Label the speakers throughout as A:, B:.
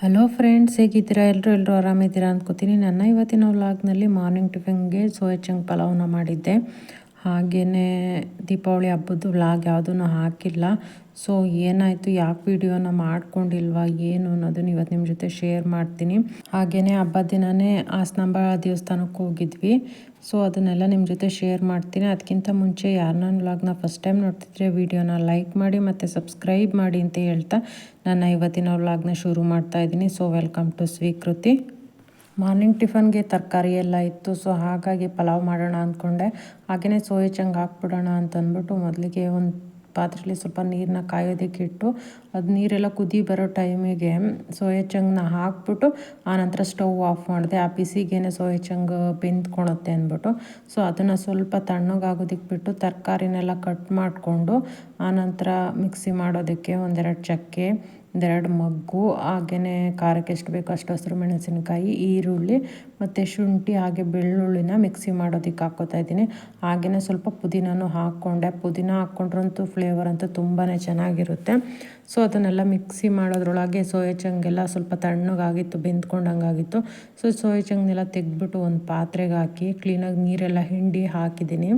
A: Hello friends ಹೇಗಿದ್ದೀರಾ? ಎಲ್ಲರೂ ಎಲ್ಲರೂ ಆರಾಮಿದ್ದೀರಾ ಅಂದ್ಕೋತೀನಿ. ನನ್ನ ಇವತ್ತಿನ ವ್ಲಾಗ್ನಲ್ಲಿ ಮಾರ್ನಿಂಗ್ ಟಿಫಿನ್ಗೆ ಸೋಯಾ ಚಂಗ್ ಪಲಾವ್ನ ಮಾಡಿದ್ದೆ. ಹಾಗೆಯೇ ದೀಪಾವಳಿ ಹಬ್ಬದ್ದು ವ್ಲಾಗ್ ಯಾವುದೂ ಹಾಕಿಲ್ಲ. ಸೊ ಏನಾಯಿತು? ಯಾಕೆ ವಿಡಿಯೋನ ಮಾಡ್ಕೊಂಡಿಲ್ವಾ? ಏನು ಅನ್ನೋದನ್ನು ಇವತ್ತು ನಿಮ್ಮ ಜೊತೆ ಶೇರ್ ಮಾಡ್ತೀನಿ. ಹಾಗೆಯೇ ಹಬ್ಬದ ದಿನವೇ ಆಸ್ನಾಂಬ ದೇವಸ್ಥಾನಕ್ಕೆ ಹೋಗಿದ್ವಿ. ಸೊ ಅದನ್ನೆಲ್ಲ ನಿಮ್ಮ ಜೊತೆ ಶೇರ್ ಮಾಡ್ತೀನಿ. ಅದಕ್ಕಿಂತ ಮುಂಚೆ ಯಾರು ನನ್ನ ವ್ಲಾಗ್ನ ಫಸ್ಟ್ ಟೈಮ್ ನೋಡ್ತಿದ್ರೆ ವಿಡಿಯೋನ ಲೈಕ್ ಮಾಡಿ ಮತ್ತು ಸಬ್ಸ್ಕ್ರೈಬ್ ಮಾಡಿ ಅಂತ ಹೇಳ್ತಾ ನನ್ನ ಇವತ್ತಿನ ವ್ಲಾಗ್ನ ಶುರು ಮಾಡ್ತಾ ಇದ್ದೀನಿ. So welcome to Swikruti morning ಟಿಫನ್ಗೆ ತರಕಾರಿ ಎಲ್ಲ ಇತ್ತು ಸೊ ಹಾಗಾಗಿ ಪಲಾವ್ ಮಾಡೋಣ ಅಂದ್ಕೊಂಡೆ ಹಾಗೆಯೇ ಸೋಯಾ ಚಂಗ್ ಹಾಕ್ಬಿಡೋಣ ಅಂತ ಅಂದ್ಬಿಟ್ಟು ಮೊದಲಿಗೆ ಒಂದು ಪಾತ್ರೆಯಲ್ಲಿ ಸ್ವಲ್ಪ ನೀರನ್ನ ಕಾಯೋದಕ್ಕೆ ಇಟ್ಟು, ಅದು ನೀರೆಲ್ಲ ಕುದಿ ಬರೋ ಟೈಮಿಗೆ ಸೋಯಾ ಚಂಗ್ನ ಹಾಕ್ಬಿಟ್ಟು ಆನಂತರ ಸ್ಟವ್ ಆಫ್ ಮಾಡಿದೆ, ಆ ಬಿಸಿಗೇನೆ ಸೋಯಾ ಚಂಗ್ ಬೆಂದ್ಕೊಳುತ್ತೆ ಅಂದ್ಬಿಟ್ಟು ಸೊ ಅದನ್ನು ಸ್ವಲ್ಪ ತಣ್ಣಗಾಗೋದಕ್ಕೆ ಬಿಟ್ಟು ತರಕಾರಿನೆಲ್ಲ ಕಟ್ ಮಾಡಿಕೊಂಡು ಆನಂತರ ಮಿಕ್ಸಿ ಮಾಡೋದಕ್ಕೆ ಒಂದೆರಡು ಚಕ್ಕೆ ಒಂದೆರಡು ಮಗ್ಗು ಹಾಗೆಯೇ ಖಾರಕ್ಕೆ ಎಷ್ಟು ಬೇಕೋ ಅಷ್ಟು ಹಸಿರು ಮೆಣಸಿನಕಾಯಿ, ಈರುಳ್ಳಿ ಮತ್ತು ಶುಂಠಿ, ಹಾಗೆ ಬೆಳ್ಳುಳ್ಳಿನ ಮಿಕ್ಸಿ ಮಾಡೋದಕ್ಕೆ ಹಾಕ್ಕೋತಾ ಇದ್ದೀನಿ. ಹಾಗೆಯೇ ಸ್ವಲ್ಪ ಪುದೀನೂ ಹಾಕ್ಕೊಂಡೆ. ಪುದೀನ ಹಾಕ್ಕೊಂಡ್ರಂತೂ ಫ್ಲೇವರ್ ಅಂತೂ ತುಂಬಾ ಚೆನ್ನಾಗಿರುತ್ತೆ. ಸೊ ಅದನ್ನೆಲ್ಲ ಮಿಕ್ಸಿ ಮಾಡೋದ್ರೊಳಗೆ ಸೋಯಾ ಚಂಗೆಲ್ಲ ಸ್ವಲ್ಪ ತಣ್ಣಗಾಗಿತ್ತು, ಬೆಂದ್ಕೊಂಡಂಗಾಗಿತ್ತು. ಸೊ ಸೋಯಾ ಚಂಗ್ನೆಲ್ಲ ತೆಗೆದ್ಬಿಟ್ಟು ಒಂದು ಪಾತ್ರೆಗೆ ಹಾಕಿ ಕ್ಲೀನಾಗಿ ನೀರೆಲ್ಲ ಹಿಂಡಿ ಹಾಕಿದ್ದೀನಿ.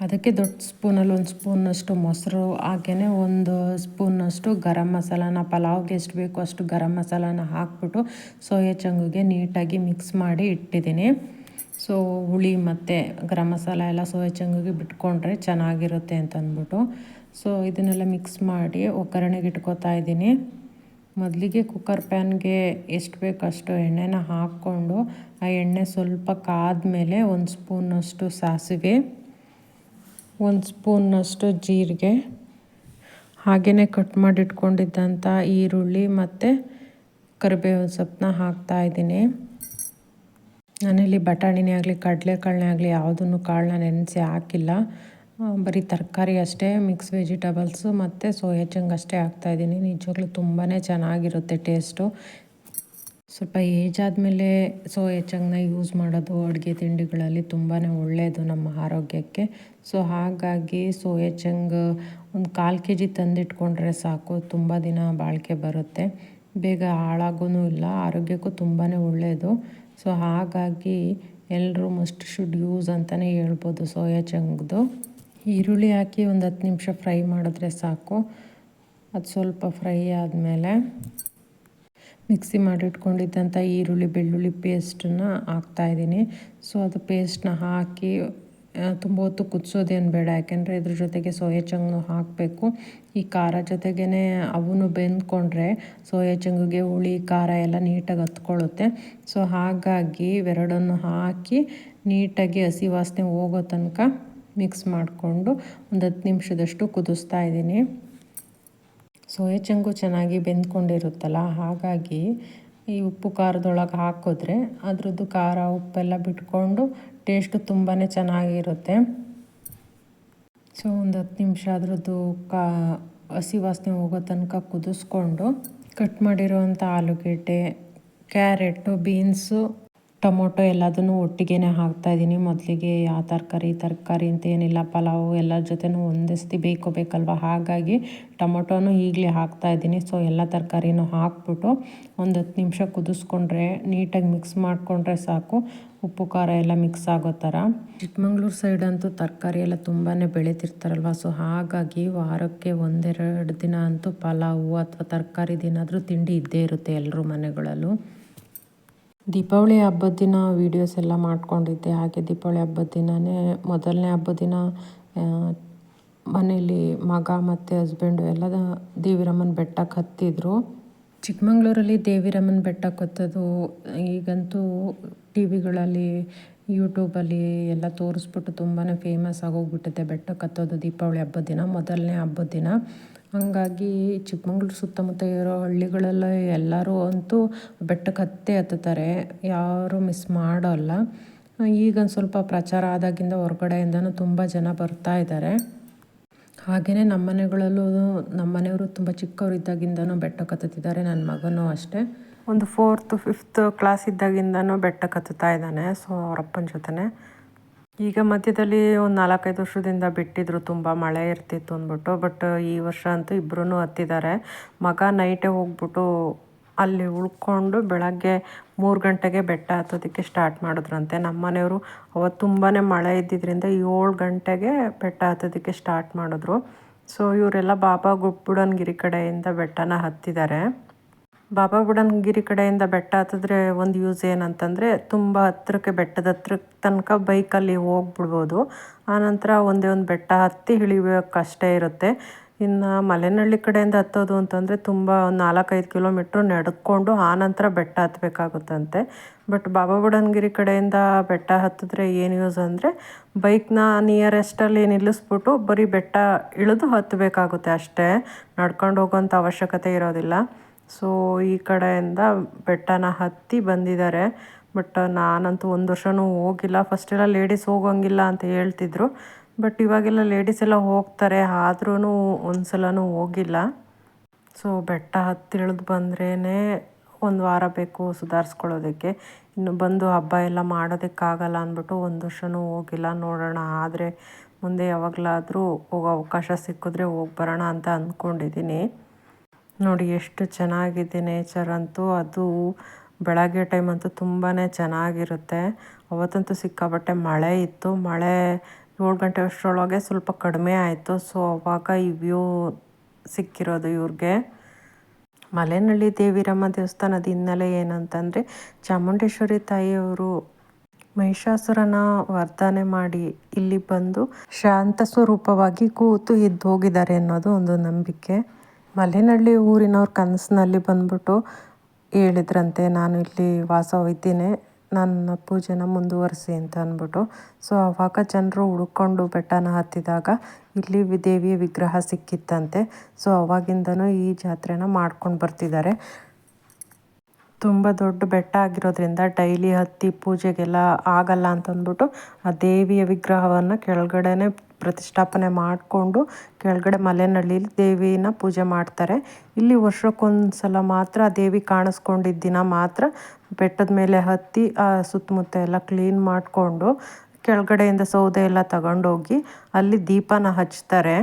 A: ಅದಕ್ಕೆ ದೊಡ್ಡ ಸ್ಪೂನಲ್ಲಿ ಒಂದು ಸ್ಪೂನಷ್ಟು ಮೊಸರು, ಹಾಗೆಯೇ ಒಂದು ಸ್ಪೂನಷ್ಟು ಗರಂ ಮಸಾಲಾನ, ಪಲಾವ್ಗೆ ಎಷ್ಟು ಬೇಕೋ ಅಷ್ಟು ಗರಂ ಮಸಾಲಾನ ಹಾಕ್ಬಿಟ್ಟು ಸೋಯಾ ಚಂಗುಗೆ ನೀಟಾಗಿ ಮಿಕ್ಸ್ ಮಾಡಿ ಇಟ್ಟಿದ್ದೀನಿ. ಸೊ, ಹುಳಿ ಮತ್ತು ಗರಂ ಮಸಾಲ ಎಲ್ಲ ಸೋಯಾ ಚಂಗುಗೆ ಬಿಟ್ಕೊಂಡ್ರೆ ಚೆನ್ನಾಗಿರುತ್ತೆ ಅಂತ ಅಂದ್ಬಿಟ್ಟು ಸೊ, ಇದನ್ನೆಲ್ಲ ಮಿಕ್ಸ್ ಮಾಡಿ ಒಗ್ಗರಣೆಗೆ ಇಟ್ಕೋತಾ ಇದ್ದೀನಿ. ಮೊದಲಿಗೆ ಕುಕ್ಕರ್ ಪ್ಯಾನ್ಗೆ ಎಷ್ಟು ಬೇಕೋ ಅಷ್ಟು ಎಣ್ಣೆನ ಹಾಕ್ಕೊಂಡು ಆ ಎಣ್ಣೆ ಸ್ವಲ್ಪ ಕಾದ ಮೇಲೆ ಒಂದು ಸ್ಪೂನಷ್ಟು ಸಾಸಿವೆ. ಒಂದು ಸ್ಪೂನ್ನಷ್ಟು ಜೀರಿಗೆ ಹಾಗೆಯೇ ಕಟ್ ಮಾಡಿಟ್ಕೊಂಡಿದ್ದಂಥ ಈರುಳ್ಳಿ ಮತ್ತು ಕರಿಬೇವಿನ ಸೊಪ್ಪನ್ನ ಹಾಕ್ತಾಯಿದ್ದೀನಿ ನಾನಿಲ್ಲಿ ಬಟಾಣಿನೇ ಆಗಲಿ, ಕಡಲೆಕಾಳನ್ನೇ ಆಗಲಿ ಯಾವುದನ್ನು ಕಾಳನ್ನ ನೆನೆಸಿ ಹಾಕಿಲ್ಲ. ಬರೀ ತರಕಾರಿ ಅಷ್ಟೇ ಮಿಕ್ಸ್ ವೆಜಿಟೇಬಲ್ಸು ಮತ್ತು ಸೋಯಾ ಚಂಗ್ ಅಷ್ಟೇ ಹಾಕ್ತಾಯಿದ್ದೀನಿ ನಿಜವಾಗ್ಲೂ ತುಂಬಾ ಚೆನ್ನಾಗಿರುತ್ತೆ ಟೇಸ್ಟು ಸ್ವಲ್ಪ ಏಜ್ ಆದಮೇಲೆ ಸೋಯಾ ಚಂಗ್ನ ಯೂಸ್ ಮಾಡೋದು, ಅಡುಗೆ ತಿಂಡಿಗಳಲ್ಲಿ ತುಂಬಾ ಒಳ್ಳೆಯದು ನಮ್ಮ ಆರೋಗ್ಯಕ್ಕೆ. ಸೊ ಹಾಗಾಗಿ ಸೊ ಹೆಚ್ಚಂಗ್ ಒಂದು ಕಾಲು ಕೆ ಜಿ ತಂದಿಟ್ಕೊಂಡ್ರೆ ಸಾಕು, ತುಂಬ ದಿನ ಬಾಳಿಕೆ ಬರುತ್ತೆ. ಬೇಗ ಹಾಳಾಗೂ ಇಲ್ಲ, ಆರೋಗ್ಯಕ್ಕೂ ತುಂಬಾ ಒಳ್ಳೆಯದು ಸೊ ಹಾಗಾಗಿ ಎಲ್ಲರೂ ಮಸ್ಟ್ ಶುಡ್ ಯೂಸ್ ಅಂತಲೇ ಹೇಳ್ಬೋದು ಸೋಯಾ ಚಂಗ್ದು ಈರುಳ್ಳಿ ಹಾಕಿ ಒಂದು ಹತ್ತು ನಿಮಿಷ ಫ್ರೈ ಮಾಡಿದ್ರೆ ಸಾಕು. ಅದು ಸ್ವಲ್ಪ ಫ್ರೈ ಆದಮೇಲೆ ಮಿಕ್ಸಿ ಮಾಡಿಟ್ಕೊಂಡಿದ್ದಂಥ ಈರುಳ್ಳಿ, ಬೆಳ್ಳುಳ್ಳಿ ಪೇಸ್ಟನ್ನ ಹಾಕ್ತಾಯಿದ್ದೀನಿ ಸೊ, ಅದು ಪೇಸ್ಟನ್ನ ಹಾಕಿ ತುಂಬ ಹೊತ್ತು ಕುದಿಸೋದೇನು ಬೇಡ. ಯಾಕೆಂದರೆ ಇದ್ರ ಜೊತೆಗೆ ಸೋಯಾ ಚಂಗ್ನು ಹಾಕಬೇಕು. ಈ ಖಾರ ಜೊತೆಗೇ ಅವನು ಬೆಂದ್ಕೊಂಡ್ರೆ ಸೋಯಾ ಚಂಗಿಗೆ ಹುಳಿ, ಖಾರ ಎಲ್ಲ ನೀಟಾಗಿ ಹತ್ಕೊಳ್ಳುತ್ತೆ. ಸೊ, ಹಾಗಾಗಿ ಇವೆರಡನ್ನು ಹಾಕಿ ನೀಟಾಗಿ ಹಸಿ ವಾಸನೆ ಹೋಗೋ ತನಕ ಮಿಕ್ಸ್ ಮಾಡಿಕೊಂಡು ಒಂದು ಹತ್ತು ನಿಮಿಷದಷ್ಟು ಕುದಿಸ್ತಾ ಇದ್ದೀನಿ. ಸೋಯಾ ಚಂಗು ಚೆನ್ನಾಗಿ ಬೆಂದ್ಕೊಂಡಿರುತ್ತಲ್ಲ, ಹಾಗಾಗಿ ಈ ಉಪ್ಪು ಖಾರದೊಳಗೆ ಹಾಕಿದ್ರೆ ಅದರದ್ದು ಖಾರ, ಉಪ್ಪೆಲ್ಲ ಬಿಟ್ಕೊಂಡು ಟೇಸ್ಟು ತುಂಬಾ ಚೆನ್ನಾಗಿರುತ್ತೆ. ಸೊ, ಒಂದು ಹತ್ತು ನಿಮಿಷ ಅದರದ್ದು ಕಾ, ಹಸಿ ವಾಸನೆ ಹೋಗೋ ತನಕ ಕುದಿಸ್ಕೊಂಡು ಕಟ್ ಮಾಡಿರೋವಂಥ ಆಲೂಗೆಡ್ಡೆ, ಕ್ಯಾರೆಟು, ಬೀನ್ಸು ಟೊಮೊಟೊ ಎಲ್ಲದನ್ನು ಒಟ್ಟಿಗೆ ಹಾಕ್ತಾಯಿದ್ದೀನಿ ಮೊದಲಿಗೆ ಆ ತರಕಾರಿ ತರಕಾರಿ ಅಂತ ಏನಿಲ್ಲ. ಪಲಾವು ಎಲ್ಲರ ಜೊತೆನೂ ಒಂದಿಸ್ತಿ ಬೇಕು ಬೇಕಲ್ವ? ಹಾಗಾಗಿ ಟೊಮೊಟೊನೂ ಈಗಲೇ ಹಾಕ್ತಾಯಿದ್ದೀನಿ ಸೊ ಎಲ್ಲ ತರಕಾರಿನೂ ಹಾಕ್ಬಿಟ್ಟು ಒಂದು ಹತ್ತು ನಿಮಿಷ ಕುದಿಸ್ಕೊಂಡ್ರೆ, ನೀಟಾಗಿ ಮಿಕ್ಸ್ ಮಾಡಿಕೊಂಡ್ರೆ ಸಾಕು. ಉಪ್ಪು, ಖಾರ ಎಲ್ಲ ಮಿಕ್ಸ್ ಆಗೋ ಥರ. ಚಿಕ್ಕಮಂಗ್ಳೂರು ಸೈಡ್ ಅಂತೂ ತರಕಾರಿ ಎಲ್ಲ ತುಂಬಾ ಬೆಳೀತಿರ್ತಾರಲ್ವ? ಸೊ ಹಾಗಾಗಿ ವಾರಕ್ಕೆ ಒಂದೆರಡು ದಿನ ಅಂತೂ ಪಲಾವು ಅಥವಾ ತರಕಾರಿ ದಿನಾದರೂ ತಿಂಡಿ ಇದ್ದೇ ಇರುತ್ತೆ ಎಲ್ಲರೂ ಮನೆಗಳಲ್ಲೂ. ದೀಪಾವಳಿ ಹಬ್ಬದ ದಿನ ವೀಡಿಯೋಸ್ ಎಲ್ಲ ಮಾಡ್ಕೊಂಡಿದ್ದೆ. ಹಾಗೆ ದೀಪಾವಳಿ ಹಬ್ಬದ ದಿನವೇ ಮೊದಲನೇ ಹಬ್ಬದ ದಿನ ಮನೇಲಿ ಮಗ ಮತ್ತು ಹಸ್ಬೆಂಡು ಎಲ್ಲ ದೇವಿರಮ್ಮನ ಬೆಟ್ಟಕ್ಕೆ ಹತ್ತಿದ್ರು ಚಿಕ್ಕಮಂಗ್ಳೂರಲ್ಲಿ ದೇವಿರಮ್ಮನ ಬೆಟ್ಟಕ್ಕೆ ಹತ್ತೋದು ಈಗಂತೂ ಟಿ ವಿಗಳಲ್ಲಿ ಯೂಟ್ಯೂಬಲ್ಲಿ ಎಲ್ಲ ತೋರಿಸ್ಬಿಟ್ಟು ತುಂಬಾ ಫೇಮಸ್ ಆಗೋಗ್ಬಿಟ್ಟಿದೆ ಬೆಟ್ಟಕ್ಕೆ ಹತ್ತೋದು ದೀಪಾವಳಿ ಹಬ್ಬದ ದಿನ, ಮೊದಲನೇ ಹಬ್ಬದ ದಿನ. ಹಾಗಾಗಿ ಚಿಕ್ಕಮಂಗ್ಳೂರು ಸುತ್ತಮುತ್ತ ಇರೋ ಹಳ್ಳಿಗಳೆಲ್ಲ ಎಲ್ಲರೂ ಅಂತೂ ಬೆಟ್ಟಕ್ಕೆ ಹತ್ತೇ ಹತ್ತುತ್ತಾರೆ. ಯಾರೂ ಮಿಸ್ ಮಾಡೋಲ್ಲ. ಈಗ ಸ್ವಲ್ಪ ಪ್ರಚಾರ ಆದಾಗಿಂದ ಹೊರಗಡೆಯಿಂದನೂ ತುಂಬ ಜನ ಬರ್ತಾ ಇದ್ದಾರೆ. ಹಾಗೆಯೇ ನಮ್ಮ ಮನೆಗಳಲ್ಲೂ ನಮ್ಮ ಮನೆಯವರು ತುಂಬ ಚಿಕ್ಕವರಿದ್ದಾಗಿಂದನೂ ಬೆಟ್ಟಕ್ಕೆ ಹತ್ತುತ್ತಿದ್ದಾರೆ ನನ್ನ ಮಗನೂ ಅಷ್ಟೇ. ಒಂದು ಫೋರ್ತ್ ಫಿಫ್ತ್ ಕ್ಲಾಸ್ ಇದ್ದಾಗಿಂದನೂ ಬೆಟ್ಟಕ್ಕೆ ಹತ್ತುತ್ತಾ ಇದ್ದಾನೆ. ಸೊ ಅವರಪ್ಪನ ಜೊತೆ ಈಗ ಮಧ್ಯದಲ್ಲಿ ಒಂದು ನಾಲ್ಕೈದು ವರ್ಷದಿಂದ ಬಿಟ್ಟಿದ್ರು, ತುಂಬ ಮಳೆ ಇರ್ತಿತ್ತು ಅಂದ್ಬಿಟ್ಟು. ಬಟ್ ಈ ವರ್ಷ ಅಂತೂ ಇಬ್ಬರೂ ಹತ್ತಿದ್ದಾರೆ. ಮಗ ನೈಟೇ ಹೋಗ್ಬಿಟ್ಟು ಅಲ್ಲಿ ಉಳ್ಕೊಂಡು ಬೆಳಗ್ಗೆ ಮೂರು ಗಂಟೆಗೆ ಬೆಟ್ಟ ಹತ್ತೋದಕ್ಕೆ ಸ್ಟಾರ್ಟ್ ಮಾಡಿದ್ರಂತೆ. ನಮ್ಮ ಮನೆಯವರು ಅವತ್ತು ತುಂಬಾ ಮಳೆ ಇದ್ದಿದ್ದರಿಂದ ಏಳು ಗಂಟೆಗೆ ಬೆಟ್ಟ ಹತ್ತೋದಕ್ಕೆ ಸ್ಟಾರ್ಟ್ ಮಾಡಿದ್ರು. ಸೊ ಇವರೆಲ್ಲ ಬಾಬಾ ಗುಬ್ಬುಡನ್ಗಿರಿ ಕಡೆಯಿಂದ ಬೆಟ್ಟನ ಹತ್ತಿದ್ದಾರೆ. ಬಾಬಾ ಬುಡನ್ಗಿರಿ ಕಡೆಯಿಂದ ಬೆಟ್ಟ ಹತ್ತಿದ್ರೆ ಒಂದು ಯೂಸ್ ಏನಂತಂದರೆ ತುಂಬ ಹತ್ತಿರಕ್ಕೆ ಬೆಟ್ಟದ ಹತ್ರ ತನಕ ಬೈಕಲ್ಲಿ ಹೋಗ್ಬಿಡ್ಬೋದು. ಆನಂತರ ಒಂದೇ ಒಂದು ಬೆಟ್ಟ ಹತ್ತಿ ಇಳಿಯೋಕ್ಕಷ್ಟೇ ಇರುತ್ತೆ. ಇನ್ನು ಮಲೆನಹಳ್ಳಿ ಕಡೆಯಿಂದ ಹತ್ತೋದು ಅಂತಂದರೆ ತುಂಬ ಒಂದು ನಾಲ್ಕೈದು ಕಿಲೋಮೀಟ್ರ್ ನಡ್ಕೊಂಡು ಆನಂತರ ಬೆಟ್ಟ ಹತ್ತಬೇಕಾಗುತ್ತಂತೆ ಬಟ್ ಬಾಬಾ ಬುಡನ್ಗಿರಿ ಕಡೆಯಿಂದ ಬೆಟ್ಟ ಹತ್ತಿದ್ರೆ ಏನು ಯೂಸ್ ಅಂದರೆ ಬೈಕ್ನ ನಿಯರೆಸ್ಟಲ್ಲಿ ನಿಲ್ಲಿಸ್ಬಿಟ್ಟು ಬರೀ ಬೆಟ್ಟ ಇಳಿದು ಹತ್ತಬೇಕಾಗುತ್ತೆ ಅಷ್ಟೇ. ನಡ್ಕೊಂಡು ಹೋಗೋಂಥ ಅವಶ್ಯಕತೆ ಇರೋದಿಲ್ಲ. ಸೊ ಈ ಕಡೆಯಿಂದ ಬೆಟ್ಟನ ಹತ್ತಿ ಬಂದಿದ್ದಾರೆ. ಬಟ್ ನಾನಂತೂ ಒಂದು ವರ್ಷವೂ ಹೋಗಿಲ್ಲ. ಫಸ್ಟೆಲ್ಲ ಲೇಡೀಸ್ ಹೋಗೋಂಗಿಲ್ಲ ಅಂತ ಹೇಳ್ತಿದ್ರು. ಬಟ್ ಇವಾಗೆಲ್ಲ ಲೇಡೀಸ್ ಎಲ್ಲ ಹೋಗ್ತಾರೆ. ಆದ್ರೂ ಒಂದು ಹೋಗಿಲ್ಲ. ಸೊ ಬೆಟ್ಟ ಹತ್ತಿ ಇಳಿದು ಬಂದ್ರೇ ಒಂದು ವಾರ ಬೇಕು ಸುಧಾರಿಸ್ಕೊಳ್ಳೋದಕ್ಕೆ. ಇನ್ನು ಬಂದು ಹಬ್ಬ ಎಲ್ಲ ಮಾಡೋದಕ್ಕಾಗಲ್ಲ ಅಂದ್ಬಿಟ್ಟು ಒಂದು ವರ್ಷವೂ ಹೋಗಿಲ್ಲ. ನೋಡೋಣ, ಆದರೆ ಮುಂದೆ ಯಾವಾಗಲಾದರೂ ಹೋಗೋ ಅವಕಾಶ ಸಿಕ್ಕಿದ್ರೆ ಹೋಗಿ ಬರೋಣ ಅಂತ ಅಂದ್ಕೊಂಡಿದ್ದೀನಿ. ನೋಡಿ, ಎಷ್ಟು ಚೆನ್ನಾಗಿದೆ ನೇಚರ್ ಅಂತೂ. ಅದು ಬೆಳಗ್ಗೆ ಟೈಮ್ ಅಂತೂ ತುಂಬಾ ಚೆನ್ನಾಗಿರುತ್ತೆ. ಅವತ್ತಂತೂ ಸಿಕ್ಕಾಪಟ್ಟೆ ಮಳೆ ಇತ್ತು. ಮಳೆ ಏಳು ಗಂಟೆ ಅಷ್ಟರೊಳಗೆ ಸ್ವಲ್ಪ ಕಡಿಮೆ ಆಯಿತು. ಸೊ, ಅವಾಗ ಈ ವ್ಯೂ ಸಿಕ್ಕಿರೋದು ಇವ್ರಿಗೆ. ಮಲೆನಳ್ಳಿ ದೇವಿರಮ್ಮ ದೇವಸ್ಥಾನದ ಹಿನ್ನೆಲೆ ಏನಂತಂದರೆ, ಚಾಮುಂಡೇಶ್ವರಿ ತಾಯಿಯವರು ಮಹಿಷಾಸುರನ ವರ್ಧನೆ ಮಾಡಿ ಇಲ್ಲಿ ಬಂದು ಶಾಂತ ಸ್ವರೂಪವಾಗಿ ಕೂತು ಎದ್ದು ಹೋಗಿದ್ದಾರೆ ಅನ್ನೋದು ಒಂದು ನಂಬಿಕೆ. ಮಲೆನಹಳ್ಳಿ ಊರಿನವ್ರ ಕನಸಿನಲ್ಲಿ ಬಂದ್ಬಿಟ್ಟು ಹೇಳಿದ್ರಂತೆ, ನಾನು ಇಲ್ಲಿ ವಾಸವಿದ್ದೀನಿ ನನ್ನ ಪೂಜೆನ ಮುಂದುವರಿಸಿ ಅಂತ ಅಂದ್ಬಿಟ್ಟು. ಸೊ ಆವಾಗ ಜನರು ಹುಡುಕೊಂಡು ಬೆಟ್ಟನ ಹತ್ತಿದಾಗ ಇಲ್ಲಿ ದೇವಿಯ ವಿಗ್ರಹ ಸಿಕ್ಕಿತ್ತಂತೆ. ಸೊ, ಅವಾಗಿಂದನೂ ಈ ಜಾತ್ರೆನ ಮಾಡ್ಕೊಂಡು ಬರ್ತಿದ್ದಾರೆ. ತುಂಬ ದೊಡ್ಡ ಬೆಟ್ಟ ಆಗಿರೋದ್ರಿಂದ ಡೈಲಿ ಹತ್ತಿ ಪೂಜೆಗೆಲ್ಲ ಆಗಲ್ಲ ಅಂತಂದ್ಬಿಟ್ಟು ಆ ದೇವಿಯ ವಿಗ್ರಹವನ್ನು ಕೆಳಗಡೆನೆ ಪ್ರತಿಷ್ಠಾಪನೆ ಮಾಡಿಕೊಂಡು ಕೆಳಗಡೆ ಮಲೆನಳ್ಳಿಲಿ ದೇವಿನ ಪೂಜೆ ಮಾಡ್ತಾರೆ. ಇಲ್ಲಿ ವರ್ಷಕ್ಕೊಂದ್ಸಲ ಸಲ ಮಾತ್ರ ದೇವಿ ಕಾಣಿಸ್ಕೊಂಡಿದ್ದ ದಿನ ಮಾತ್ರ ಬೆಟ್ಟದ ಮೇಲೆ ಹತ್ತಿ, ಆ ಸುತ್ತಮುತ್ತ ಎಲ್ಲ ಕ್ಲೀನ್ ಮಾಡಿಕೊಂಡು ಕೆಳಗಡೆಯಿಂದ ಸೌದೆ ಎಲ್ಲ ತಗೊಂಡೋಗಿ ಅಲ್ಲಿ ದೀಪನ ಹಚ್ತಾರೆ.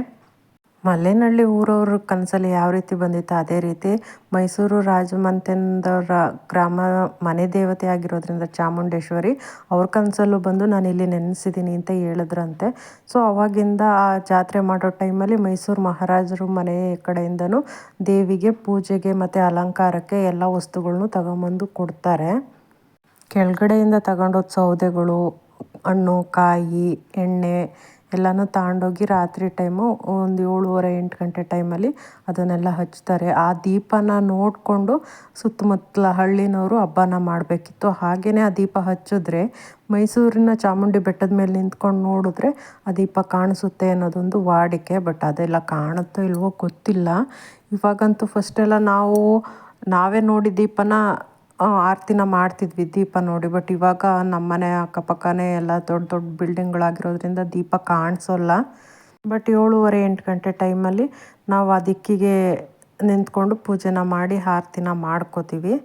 A: ಮಲೆನಹಳ್ಳಿ ಊರವ್ರ ಕನಸಲ್ಲಿ ಯಾವ ರೀತಿ ಬಂದಿತ್ತು, ಅದೇ ರೀತಿ ಮೈಸೂರು ರಾಜಮಂತೆಂದವರ ಗ್ರಾಮ ಮನೆ ದೇವತೆ ಆಗಿರೋದ್ರಿಂದ ಚಾಮುಂಡೇಶ್ವರಿ ಅವ್ರ ಕನಸಲ್ಲೂ ಬಂದು ನಾನು ಇಲ್ಲಿ ನೆನೆಸಿದ್ದೀನಿ ಅಂತ ಹೇಳಿದ್ರಂತೆ. ಸೊ, ಅವಾಗಿಂದ ಆ ಜಾತ್ರೆ ಮಾಡೋ ಟೈಮಲ್ಲಿ ಮೈಸೂರು ಮಹಾರಾಜರು ಮನೆ ಕಡೆಯಿಂದನೂ ದೇವಿಗೆ ಪೂಜೆಗೆ ಮತ್ತು ಅಲಂಕಾರಕ್ಕೆ ಎಲ್ಲ ವಸ್ತುಗಳನ್ನು ತಗೊಂಬಂದು ಕೊಡ್ತಾರೆ. ಕೆಳಗಡೆಯಿಂದ ತಗೊಂಡೋದ ಸೌದೆಗಳು, ಹಣ್ಣು, ಕಾಯಿ, ಎಣ್ಣೆ ಎಲ್ಲನೂ ತಗೊಂಡೋಗಿ ರಾತ್ರಿ ಟೈಮು ಒಂದು ಏಳುವರೆ, ಎಂಟು ಗಂಟೆ ಟೈಮಲ್ಲಿ ಅದನ್ನೆಲ್ಲ ಹಚ್ತಾರೆ. ಆ ದೀಪನ ನೋಡಿಕೊಂಡು ಸುತ್ತಮುತ್ತಲ ಹಳ್ಳಿನವರು ಹಬ್ಬನ ಮಾಡಬೇಕಿತ್ತು. ಹಾಗೆಯೇ ಆ ದೀಪ ಹಚ್ಚಿದ್ರೆ, ಮೈಸೂರಿನ ಚಾಮುಂಡಿ ಬೆಟ್ಟದ ಮೇಲೆ ನಿಂತ್ಕೊಂಡು ನೋಡಿದ್ರೆ ಆ ದೀಪ ಕಾಣಿಸುತ್ತೆ ಅನ್ನೋದೊಂದು ವಾಡಿಕೆ ಬಟ್ ಅದೆಲ್ಲ ಕಾಣುತ್ತೋ ಇಲ್ವೋ ಗೊತ್ತಿಲ್ಲ. ಇವಾಗಂತೂ ಫಸ್ಟೆಲ್ಲ ನಾವು, ನಾವೇ ನೋಡಿ ದೀಪನ ಆರತಿನ ಮಾಡ್ತಿದ್ವಿ ದೀಪ ನೋಡಿ. ಬಟ್ ಇವಾಗ ನಮ್ಮ ಮನೆ ಅಕ್ಕಪಕ್ಕನೇ ಎಲ್ಲ ದೊಡ್ಡ ದೊಡ್ಡ ಬಿಲ್ಡಿಂಗ್ಗಳಾಗಿರೋದ್ರಿಂದ ದೀಪ ಕಾಣಿಸೋಲ್ಲ. ಬಟ್ ಏಳುವರೆ ಎಂಟು ಗಂಟೆ ಟೈಮಲ್ಲಿ ನಾವು ಆ ದಿಕ್ಕಿಗೆ ನಿಂತ್ಕೊಂಡು ಪೂಜೆನ ಮಾಡಿ ಆರತಿನ ಮಾಡ್ಕೋತೀವಿ.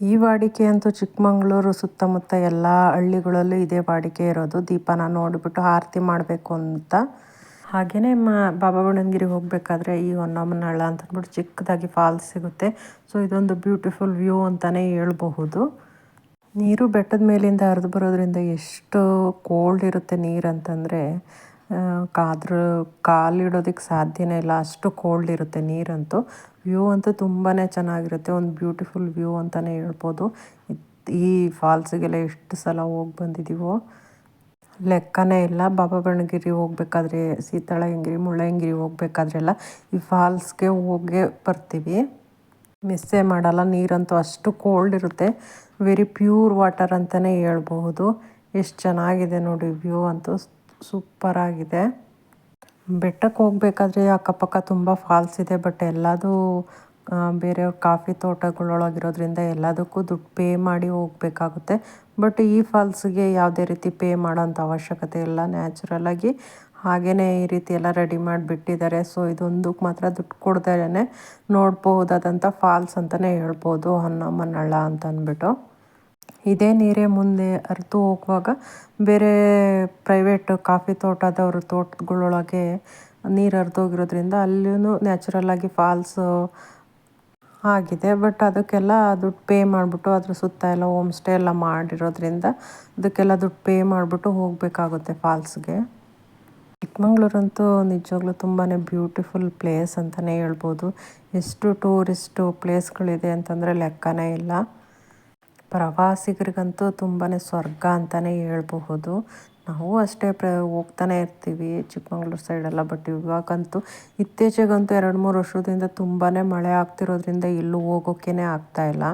A: ಈ ವಾಡಿಕೆ ಅಂತೂ ಚಿಕ್ಕಮಗಳೂರು ಸುತ್ತಮುತ್ತ ಎಲ್ಲ ಹಳ್ಳಿಗಳಲ್ಲೂ ಇದೇ ವಾಡಿಕೆ ಇರೋದು. ದೀಪನ ನೋಡಿಬಿಟ್ಟು ಆರತಿ ಮಾಡಬೇಕು ಅಂತ. ಹಾಗೆಯೇ ಮ, ಬಾಬಾ ಬುಡನ್ಗಿರಿಗೆ ಹೋಗಬೇಕಾದ್ರೆ ಈ ಹೊನ್ನಮ್ಮನಹಳ್ಳ ಅಂತ ಅಂದ್ಬಿಟ್ಟು ಚಿಕ್ಕದಾಗಿ ಫಾಲ್ಸ್ ಸಿಗುತ್ತೆ. ಸೊ ಇದೊಂದು ಬ್ಯೂಟಿಫುಲ್ ವ್ಯೂ ಅಂತಲೇ ಹೇಳ್ಬಹುದು. ನೀರು ಬೆಟ್ಟದ ಮೇಲಿಂದ ಹರಿದು ಬರೋದ್ರಿಂದ ಎಷ್ಟು ಕೋಲ್ಡ್ ಇರುತ್ತೆ ನೀರು ಅಂತಂದರೆ ಕಾದ್ರ ಕಾಲಿಡೋದಕ್ಕೆ ಸಾಧ್ಯನೇ ಇಲ್ಲ. ಅಷ್ಟು ಕೋಲ್ಡ್ ಇರುತ್ತೆ ನೀರಂತೂ. ವ್ಯೂ ಅಂತೂ ತುಂಬಾ ಚೆನ್ನಾಗಿರುತ್ತೆ. ಒಂದು ಬ್ಯೂಟಿಫುಲ್ ವ್ಯೂ ಅಂತಲೇ ಹೇಳ್ಬೋದು. ಈ ಫಾಲ್ಸಿಗೆಲ್ಲ ಎಷ್ಟು ಸಲ ಹೋಗಿ ಬಂದಿದ್ದೀವೋ ಲೆಕ್ಕನೇ ಇಲ್ಲ. ಬಾಬಾ ಬಣಗಿರಿ ಹೋಗ್ಬೇಕಾದ್ರೆ ಹೆಂಗಿರಿ ಮುಳ್ಳಯ್ಯನಗಿರಿ ಹೋಗ್ಬೇಕಾದ್ರೆಲ್ಲ ಈ ಫಾಲ್ಸ್ಗೆ ಹೋಗೇ ಬರ್ತೀವಿ. ಮಿಸ್ಸೇ ಮಾಡಲ್ಲ, ನೀರಂತೂ ಅಷ್ಟು ಕೋಲ್ಡ್ ಇರುತ್ತೆ. ವೆರಿ ಪ್ಯೂರ್ ವಾಟರ್ ಅಂತಲೇ ಹೇಳ್ಬಹುದು. ಎಷ್ಟು ಚೆನ್ನಾಗಿದೆ ನೋಡಿ ವ್ಯೂ ಅಂತೂ ಸೂಪರಾಗಿದೆ ಬೆಟ್ಟಕ್ಕೆ ಹೋಗ್ಬೇಕಾದ್ರೆ ಅಕ್ಕಪಕ್ಕ ತುಂಬ ಫಾಲ್ಸ್ ಇದೆ ಬಟ್ ಎಲ್ಲದೂ ಬೇರೆಯವ್ರ ಕಾಫಿ ತೋಟಗಳೊಳಗಿರೋದ್ರಿಂದ ಎಲ್ಲದಕ್ಕೂ ದುಡ್ಡು ಪೇ ಮಾಡಿ ಹೋಗ್ಬೇಕಾಗುತ್ತೆ. ಬಟ್ ಈ ಫಾಲ್ಸ್ಗೆ ಯಾವುದೇ ರೀತಿ ಪೇ ಮಾಡೋಂಥ ಅವಶ್ಯಕತೆ ಇಲ್ಲ. ನ್ಯಾಚುರಲಾಗಿ ಹಾಗೆಯೇ ಈ ರೀತಿ ಎಲ್ಲ ರೆಡಿ ಮಾಡಿಬಿಟ್ಟಿದ್ದಾರೆ. ಸೊ ಇದೊಂದಕ್ಕೆ ಮಾತ್ರ ದುಡ್ಡು ಕೊಡ್ತಾರೇ ನೋಡ್ಬೋದಾದಂಥ ಫಾಲ್ಸ್ ಅಂತಲೇ ಹೇಳ್ಬೋದು ಹೊನ್ನಮ್ಮನಳ್ಳ ಅಂತ ಅಂದ್ಬಿಟ್ಟು ಇದೇ ನೀರೇ ಮುಂದೆ ಅರ್ತು ಹೋಗುವಾಗ ಬೇರೆ ಪ್ರೈವೇಟ್ ಕಾಫಿ ತೋಟದವ್ರ ತೋಟಗಳೊಳಗೆ ನೀರು ಹರಿದೋಗಿರೋದ್ರಿಂದ ಅಲ್ಲೂ ನ್ಯಾಚುರಲ್ಲಾಗಿ ಫಾಲ್ಸು ಆಗಿದೆ. ಬಟ್ ಅದಕ್ಕೆಲ್ಲ ದುಡ್ಡು ಪೇ ಮಾಡಿಬಿಟ್ಟು ಅದ್ರ ಸುತ್ತ ಎಲ್ಲ ಹೋಮ್ ಸ್ಟೇ ಎಲ್ಲ ಮಾಡಿರೋದ್ರಿಂದ ಅದಕ್ಕೆಲ್ಲ ದುಡ್ಡು ಪೇ ಮಾಡಿಬಿಟ್ಟು ಹೋಗಬೇಕಾಗುತ್ತೆ ಫಾಲ್ಸ್ಗೆ ಚಿಕ್ಕಮಂಗ್ಳೂರಂತೂ ನಿಜವಾಗ್ಲೂ ತುಂಬಾ ಬ್ಯೂಟಿಫುಲ್ ಪ್ಲೇಸ್ ಅಂತಲೇ ಹೇಳ್ಬೋದು. ಎಷ್ಟು ಟೂರಿಸ್ಟು ಪ್ಲೇಸ್ಗಳಿದೆ ಅಂತಂದರೆ ಲೆಕ್ಕನೇ ಇಲ್ಲ. ಪ್ರವಾಸಿಗರಿಗಂತೂ ತುಂಬಾ ಸ್ವರ್ಗ ಅಂತಲೇ ಹೇಳ್ಬಹುದು. ನಾವು ಅಷ್ಟೇ ಪ್ರ ಹೋಗ್ತಾನೆ ಇರ್ತೀವಿ, ಚಿಕ್ಕಮಂಗ್ಳೂರು ಸೈಡೆಲ್ಲ ಬಟ್ ಇವಾಗಂತೂ ಇತ್ತೀಚೆಗಂತೂ ಎರಡು ಮೂರು ವರ್ಷದಿಂದ ತುಂಬಾ ಮಳೆ ಆಗ್ತಿರೋದ್ರಿಂದ ಎಲ್ಲೂ ಹೋಗೋಕ್ಕೇ ಆಗ್ತಾಯಿಲ್ಲ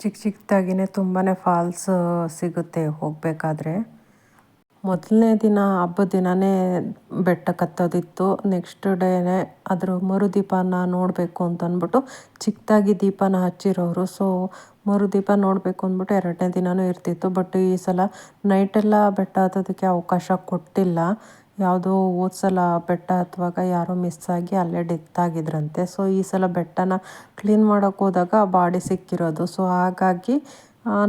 A: ಚಿಕ್ಕ ಚಿಕ್ಕದಾಗಿನೇ ತುಂಬಾ ಫಾಲ್ಸ್ ಸಿಗುತ್ತೆ ಹೋಗಬೇಕಾದ್ರೆ. ಮೊದಲನೇ ದಿನ ಹಬ್ಬದ ದಿನವೇ ಬೆಟ್ಟ ಕತ್ತೋದಿತ್ತು ನೆಕ್ಸ್ಟ್ ಡೇನೇ ಅದರ ಮರುದೀಪನ ನೋಡಬೇಕು ಅಂತ ಅಂದ್ಬಿಟ್ಟು ಚಿಕ್ಕದಾಗಿ ದೀಪನ ಹಚ್ಚಿರೋರು. ಸೊ ಮರುದೀಪ ನೋಡಬೇಕು ಅಂದ್ಬಿಟ್ಟು ಎರಡನೇ ದಿನವೂ ಇರ್ತಿತ್ತು. ಬಟ್ ಈ ಸಲ ನೈಟೆಲ್ಲ ಬೆಟ್ಟ ಹತ್ತೋದಕ್ಕೆ ಅವಕಾಶ ಕೊಟ್ಟಿಲ್ಲ. ಯಾವುದೋ ಹೋದ ಸಲ ಬೆಟ್ಟ ಹತ್ತುವಾಗ ಯಾರೋ ಮಿಸ್ ಆಗಿ ಅಲ್ಲೇ ಡೆತ್ ಆಗಿದ್ರಂತೆ. ಸೊ ಈ ಸಲ ಬೆಟ್ಟನ ಕ್ಲೀನ್ ಮಾಡೋಕ್ಕೆ ಹೋದಾಗ ಬಾಡಿ ಸಿಕ್ಕಿರೋದು. ಸೊ ಹಾಗಾಗಿ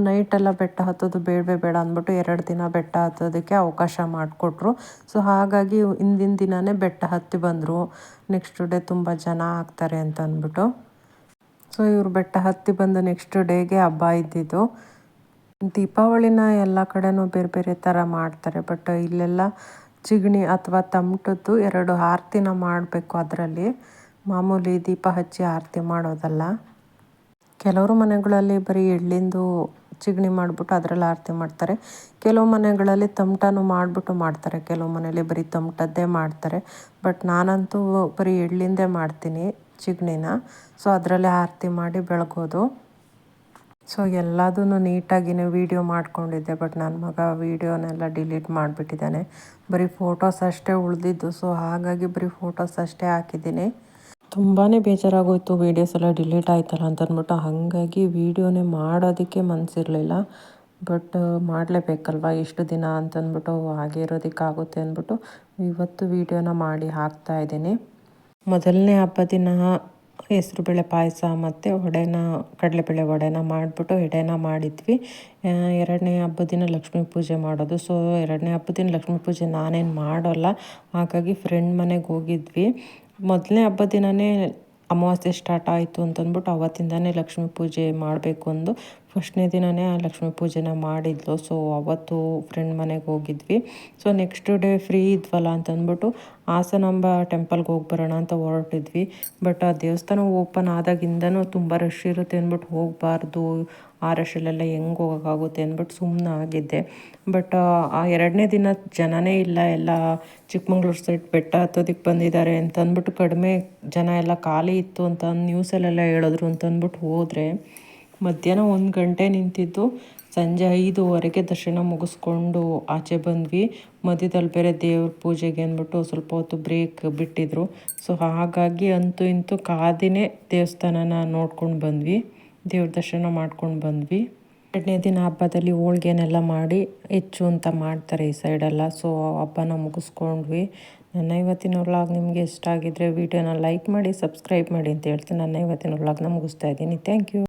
A: ನೈಟೆಲ್ಲ ಬೆಟ್ಟ ಹತ್ತೋದು ಬೇಡವೇ ಬೇಡ ಅಂದ್ಬಿಟ್ಟು ಎರಡು ದಿನ ಬೆಟ್ಟ ಹತ್ತೋದಕ್ಕೆ ಅವಕಾಶ ಮಾಡಿಕೊಟ್ರು. ಸೊ ಹಾಗಾಗಿ ಹಿಂದಿನ ದಿನವೇ ಬೆಟ್ಟ ಹತ್ತಿ ಬಂದರು. ನೆಕ್ಸ್ಟ್ ಡೇ ತುಂಬ ಜನ ಆಗ್ತಾರೆ ಅಂತ ಅಂದ್ಬಿಟ್ಟು. ಸೊ ಇವರು ಬೆಟ್ಟ ಹತ್ತಿ ಬಂದ ನೆಕ್ಸ್ಟ್ ಡೇಗೆ ಹಬ್ಬ ಇದ್ದಿದ್ದು. ದೀಪಾವಳಿನ ಎಲ್ಲ ಕಡೆನೂ ಬೇರೆ ಬೇರೆ ಥರ ಮಾಡ್ತಾರೆ ಬಟ್ ಇಲ್ಲೆಲ್ಲ ಚಿಗಣಿ ಅಥವಾ ತಮಟದ್ದು ಎರಡು ಆರತಿನ ಮಾಡಬೇಕು ಅದರಲ್ಲಿ. ಮಾಮೂಲಿ ದೀಪ ಹಚ್ಚಿ ಆರತಿ ಮಾಡೋದಲ್ಲ. ಕೆಲವರು ಮನೆಗಳಲ್ಲಿ ಬರೀ ಎಳ್ಳಿಂದು ಚಿಗಣಿ ಮಾಡಿಬಿಟ್ಟು ಅದರಲ್ಲಿ ಆರತಿ ಮಾಡ್ತಾರೆ. ಕೆಲವು ಮನೆಗಳಲ್ಲಿ ತಮಟನೂ ಮಾಡಿಬಿಟ್ಟು ಮಾಡ್ತಾರೆ, ಕೆಲವು ಮನೇಲಿ ಬರೀ ತಮಟದ್ದೇ ಮಾಡ್ತಾರೆ. ಬಟ್ ನಾನಂತೂ ಬರೀ ಎಳ್ಳಿಂದೇ ಮಾಡ್ತೀನಿ. ಚಿಗಣಿನ. ಸೊ ಅದರಲ್ಲೇ ಆರತಿ ಮಾಡಿ ಬೆಳಗೋದು. ಸೊ ಎಲ್ಲದೂ ನೀಟಾಗಿನೇ ವೀಡಿಯೋ ಮಾಡ್ಕೊಂಡಿದ್ದೆ ಬಟ್ ನನ್ನ ಮಗ ವೀಡಿಯೋನೆಲ್ಲ ಡಿಲೀಟ್ ಮಾಡಿಬಿಟ್ಟಿದ್ದಾನೆ. ಬರೀ ಫೋಟೋಸ್ ಅಷ್ಟೇ ಉಳಿದಿದ್ದು ಸೊ ಹಾಗಾಗಿ ಬರೀ ಫೋಟೋಸ್ ಅಷ್ಟೇ ಹಾಕಿದ್ದೀನಿ. ತುಂಬಾ ಬೇಜಾರಾಗೋಯ್ತು, ವೀಡಿಯೋಸ್ ಎಲ್ಲ ಡಿಲೀಟ್ ಆಯ್ತಲ್ಲ ಅಂತ ಅಂದ್ಬಿಟ್ಟು ಹಾಗಾಗಿ ವೀಡಿಯೋನೇ ಮಾಡೋದಕ್ಕೆ ಮನಸ್ಸಿರಲಿಲ್ಲ ಬಟ್ ಮಾಡಲೇಬೇಕಲ್ವ ಎಷ್ಟು ದಿನ ಅಂತಂದ್ಬಿಟ್ಟು, ಹಾಗೆ ಇರೋದಕ್ಕಾಗುತ್ತೆ ಅಂದ್ಬಿಟ್ಟು, ಇವತ್ತು ವೀಡಿಯೋನ ಮಾಡಿ ಹಾಕ್ತಾ ಇದ್ದೀನಿ. ಮೊದಲನೇ ಹಬ್ಬ ದಿನ ಹೆಸರುಬೇಳೆ ಪಾಯಸ ಮತ್ತು ವಡೆನ, ಕಡಲೆಬೇಳೆ ವಡೆನ ಮಾಡಿಬಿಟ್ಟು ಎಡೆನ ಮಾಡಿದ್ವಿ. ಎರಡನೇ ಹಬ್ಬದ ದಿನ ಲಕ್ಷ್ಮೀ ಪೂಜೆ ಮಾಡೋದು. ಸೊ ಎರಡನೇ ಹಬ್ಬದ ದಿನ ಲಕ್ಷ್ಮೀ ಪೂಜೆ ನಾನೇನು ಮಾಡೋಲ್ಲ. ಹಾಗಾಗಿ ಫ್ರೆಂಡ್ ಮನೆಗೆ ಹೋಗಿದ್ವಿ. ಮೊದಲನೇ ಹಬ್ಬದ ದಿನವೇ ಅಮಾವಾಸ್ಯೆ ಸ್ಟಾರ್ಟ್ ಆಯಿತು ಅಂತಂದ್ಬಿಟ್ಟು ಅವತ್ತಿಂದನೇ ಲಕ್ಷ್ಮೀ ಪೂಜೆ ಮಾಡಬೇಕು ಅಂದು. ಫಸ್ಟ್ನೇ ದಿನವೇ ಆ ಲಕ್ಷ್ಮೀ ಪೂಜೆನ ಮಾಡಿದ್ಲು. ಸೊ ಅವತ್ತು ಫ್ರೆಂಡ್ ಮನೆಗೆ ಹೋಗಿದ್ವಿ. ಸೊ ನೆಕ್ಸ್ಟ್ ಡೇ ಫ್ರೀ ಇದ್ವಲ್ಲ ಅಂತಂದ್ಬಿಟ್ಟು ಹಾಸನಾಂಬ ಟೆಂಪಲ್ಗೆ ಹೋಗಿ ಬರೋಣ ಅಂತ ಹೊರಟಿದ್ವಿ. ಬಟ್ ಆ ದೇವಸ್ಥಾನ ಓಪನ್ ಆದಾಗಿಂದನೂ ತುಂಬ ರಶ್ ಇರುತ್ತೆ ಅಂದ್ಬಿಟ್ಟು ಹೋಗಬಾರ್ದು. ಆ ರಶಲ್ಲೆಲ್ಲ ಹೆಂಗೆ ಹೋಗೋಕ್ಕಾಗುತ್ತೆ ಅಂದ್ಬಿಟ್ಟು ಸುಮ್ಮನೆ ಆಗಿದ್ದೆ. ಬಟ್ ಆ ಎರಡನೇ ದಿನ ಜನನೇ ಇಲ್ಲ, ಎಲ್ಲ ಚಿಕ್ಕಮಂಗ್ಳೂರು ಸೈಡ್ ಬೆಟ್ಟ ಹತ್ತೋದಕ್ಕೆ ಬಂದಿದ್ದಾರೆ ಅಂತಂದ್ಬಿಟ್ಟು ಕಡಿಮೆ ಜನ ಎಲ್ಲ ಖಾಲಿ ಇತ್ತು ಅಂತ ನ್ಯೂಸಲ್ಲೆಲ್ಲ ಹೇಳಿದ್ರು ಅಂತಂದ್ಬಿಟ್ಟು ಹೋದರೆ ಮಧ್ಯಾಹ್ನ ಒಂದು ಗಂಟೆ ನಿಂತಿದ್ದು ಸಂಜೆ ಐದುವರೆಗೆ ದರ್ಶನ ಮುಗಿಸ್ಕೊಂಡು ಆಚೆ ಬಂದ್ವಿ. ಮಧ್ಯದಲ್ಲಿ ಬೇರೆ ದೇವ್ರ ಪೂಜೆಗೆ ಅಂದ್ಬಿಟ್ಟು ಸ್ವಲ್ಪ ಹೊತ್ತು ಬ್ರೇಕ್ ಬಿಟ್ಟಿದ್ರು. ಸೊ ಹಾಗಾಗಿ ಅಂತೂ ಇಂತೂ ಕಾದಿನೇ ದೇವಸ್ಥಾನನ ನೋಡ್ಕೊಂಡು ಬಂದ್ವಿ. ದೇವ್ರ ದರ್ಶನ ಮಾಡ್ಕೊಂಡು ಬಂದ್ವಿ. ಎರಡನೇ ದಿನ ಹಬ್ಬದಲ್ಲಿ ಹೋಳ್ಗೆನೆಲ್ಲ ಮಾಡಿ ಹೆಚ್ಚು ಅಂತ ಮಾಡ್ತಾರೆ ಈ ಸೈಡೆಲ್ಲ. ಸೊ ಹಬ್ಬನ ಮುಗಿಸ್ಕೊಂಡ್ವಿ. ನನ್ನ ಇವತ್ತಿನ ವ್ಲಾಗ್ ನಿಮಗೆ ಇಷ್ಟ ಆಗಿದ್ರೆ ವೀಡಿಯೋನ ಲೈಕ್ ಮಾಡಿ ಸಬ್ಸ್ಕ್ರೈಬ್ ಮಾಡಿ ಅಂತ ಹೇಳ್ತೀನಿ. ನನ್ನ ಇವತ್ತಿನ ವ್ಲಾಗ್ನ ಮುಗಿಸ್ತಾ ಇದ್ದೀನಿ. Thank you